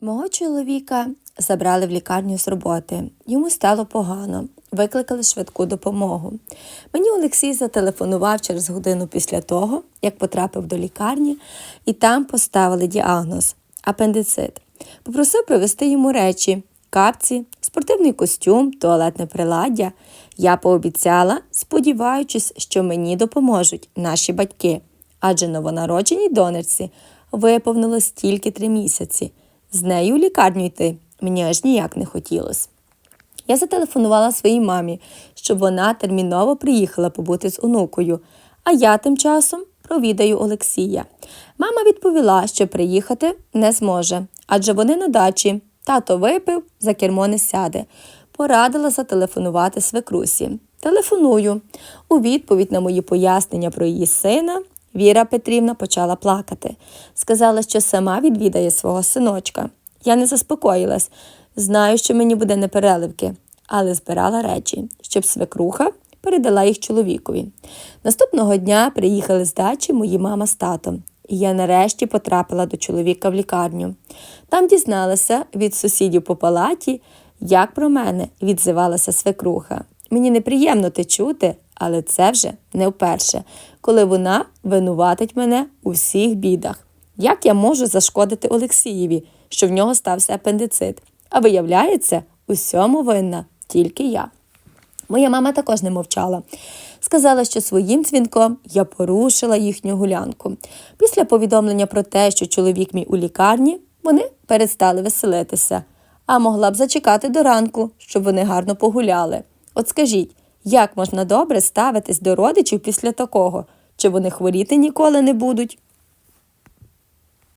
Мого чоловіка забрали в лікарню з роботи. Йому стало погано. Викликали швидку допомогу. Мені Олексій зателефонував через годину після того, як потрапив до лікарні, і там поставили діагноз апендицит. Попросив привезти йому речі, капці, спортивний костюм, туалетне приладдя. Я пообіцяла, сподіваючись, що мені допоможуть наші батьки, адже новонародженій донечці виповнилось тільки три місяці. З нею у лікарню йти мені аж ніяк не хотілося. Я зателефонувала своїй мамі, щоб вона терміново приїхала побути з онукою, а я тим часом провідаю Олексія. Мама відповіла, що приїхати не зможе, адже вони на дачі. Тато випив, за кермо не сяде. Порадила зателефонувати свекрусі. Телефоную. У відповідь на мої пояснення про її сина Віра Петрівна почала плакати. Сказала, що сама відвідає свого синочка. Я не заспокоїлась. Знаю, що мені буде непереливки, але збирала речі, щоб свекруха передала їх чоловікові. Наступного дня приїхали з дачі мої мама з татом, і я нарешті потрапила до чоловіка в лікарню. Там дізналася від сусідів по палаті, як про мене відзивалася свекруха. Мені неприємно те чути, але це вже не вперше, коли вона винуватить мене у всіх бідах. Як я можу зашкодити Олексієві, що в нього стався апендицит? А виявляється, усьому винна тільки я. Моя мама також не мовчала. Сказала, що своїм дзвінком я порушила їхню гулянку. Після повідомлення про те, що чоловік мій у лікарні, вони перестали веселитися, а могла б зачекати до ранку, щоб вони гарно погуляли. От скажіть, як можна добре ставитись до родичів після такого? Чи вони хворіти ніколи не будуть?